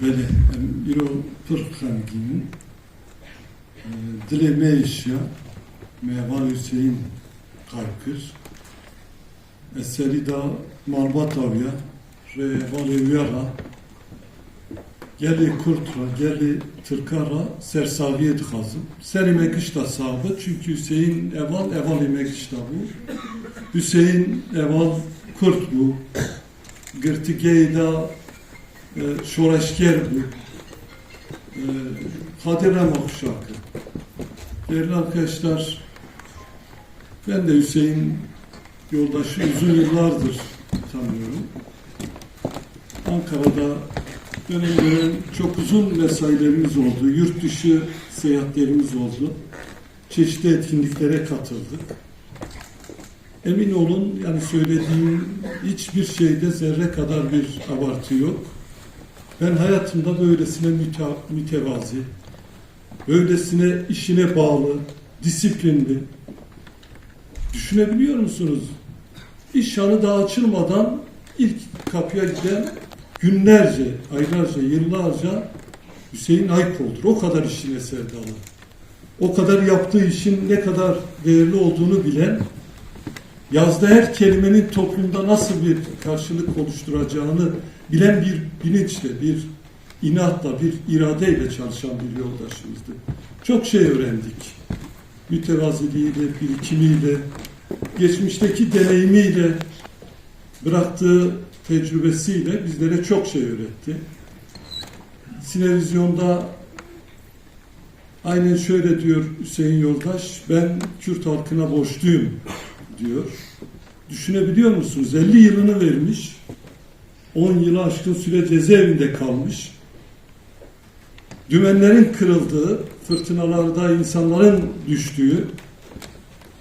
بله ایرو پر خانگیمون دل میشیا میوان Hüseyin Kaykır eseri da Malbat Avya Revali Uyara Geli Kurtra, geli Tırkara, Sersaviye Dikazım. Ser imek da sahibi çünkü Hüseyin Eval, Eval imek işte bu. Hüseyin Eval Kurt bu. Gırtıgeyda e, Şoreşker bu. E, Kadir Remak şarkı. Değerli arkadaşlar, ben de Hüseyin yoldaşı uzun yıllardır tanıyorum. Ankara'da dönem dönem çok uzun mesailerimiz oldu. Yurt dışı seyahatlerimiz oldu. Çeşitli etkinliklere katıldık. Emin olun yani söylediğim hiçbir şeyde zerre kadar bir abartı yok. Ben hayatımda böylesine müte- mütevazi, böylesine işine bağlı, disiplinli. Düşünebiliyor musunuz? İş hanı daha açılmadan ilk kapıya giden günlerce, aylarca, yıllarca Hüseyin Aykol'dur. O kadar işine sevdalı. O kadar yaptığı işin ne kadar değerli olduğunu bilen, yazdığı her kelimenin toplumda nasıl bir karşılık oluşturacağını bilen bir bilinçle, bir inatla, bir iradeyle çalışan bir yoldaşımızdı. Çok şey öğrendik. Mütevaziliğiyle, birikimiyle, geçmişteki deneyimiyle, bıraktığı tecrübesiyle bizlere çok şey öğretti. Sinevizyonda aynen şöyle diyor Hüseyin Yoldaş, ben Kürt halkına borçluyum diyor. Düşünebiliyor musunuz? 50 yılını vermiş, 10 yılı aşkın süre cezaevinde kalmış, dümenlerin kırıldığı, fırtınalarda insanların düştüğü,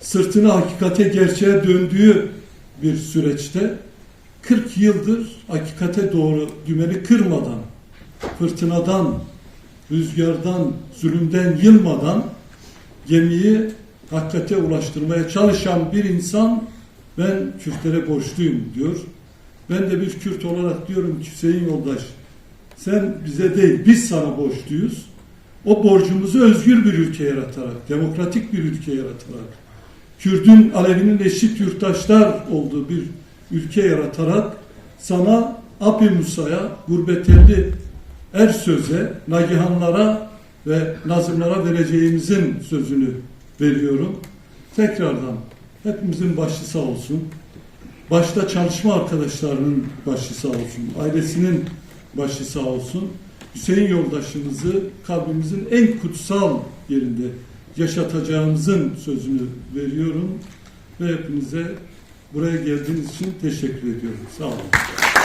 sırtını hakikate gerçeğe döndüğü bir süreçte 40 yıldır hakikate doğru dümeni kırmadan, fırtınadan, rüzgardan, zulümden yılmadan gemiyi hakikate ulaştırmaya çalışan bir insan ben Kürtlere borçluyum diyor. Ben de bir Kürt olarak diyorum ki Hüseyin Yoldaş sen bize değil biz sana borçluyuz. O borcumuzu özgür bir ülke yaratarak, demokratik bir ülke yaratarak, Kürt'ün, Alevi'nin eşit yurttaşlar olduğu bir ülke yaratarak sana Abi Musa'ya, gurbeteli er söze, nagihanlara ve nazımlara vereceğimizin sözünü veriyorum. Tekrardan hepimizin başı sağ olsun. Başta çalışma arkadaşlarının başı sağ olsun. Ailesinin başı sağ olsun. Hüseyin yoldaşımızı kalbimizin en kutsal yerinde yaşatacağımızın sözünü veriyorum. Ve hepinize buraya geldiğiniz için teşekkür ediyorum. Sağ olun.